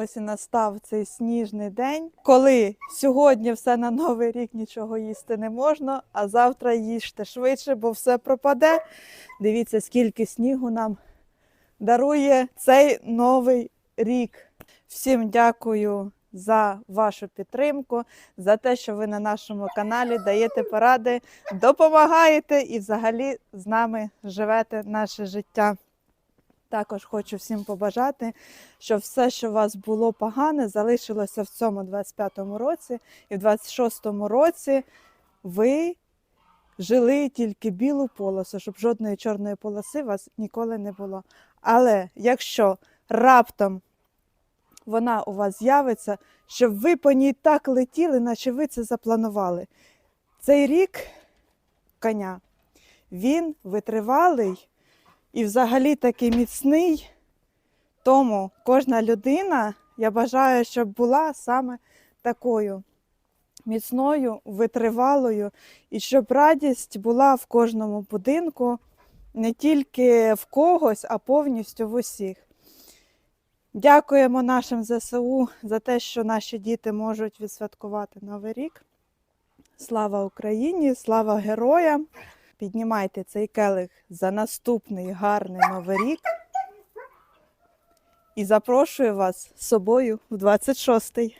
Ось і настав цей сніжний день, коли сьогодні все на новий рік нічого їсти не можна, а завтра їжте швидше, бо все пропаде. Дивіться, скільки снігу нам дарує цей новий рік. Всім дякую за вашу підтримку, за те, що ви на нашому каналі даєте поради, допомагаєте і взагалі з нами живете наше життя. Також хочу всім побажати, щоб все, що у вас було погане, залишилося в цьому 25-му році, і в 26-му році ви жили тільки білу полосу, щоб жодної чорної полоси у вас ніколи не було. Але якщо раптом вона у вас з'явиться, щоб ви по ній так летіли, наче ви це запланували. Цей рік коня, він витривалий і взагалі такий міцний. Тому кожна людина, я бажаю, щоб була саме такою міцною, витривалою, і щоб радість була в кожному будинку, не тільки в когось, а повністю в усіх. Дякуємо нашим ЗСУ за те, що наші діти можуть відсвяткувати Новий рік. Слава Україні! Слава героям! Піднімайте цей келих за наступний гарний новий рік. І запрошую вас з собою в 26-й.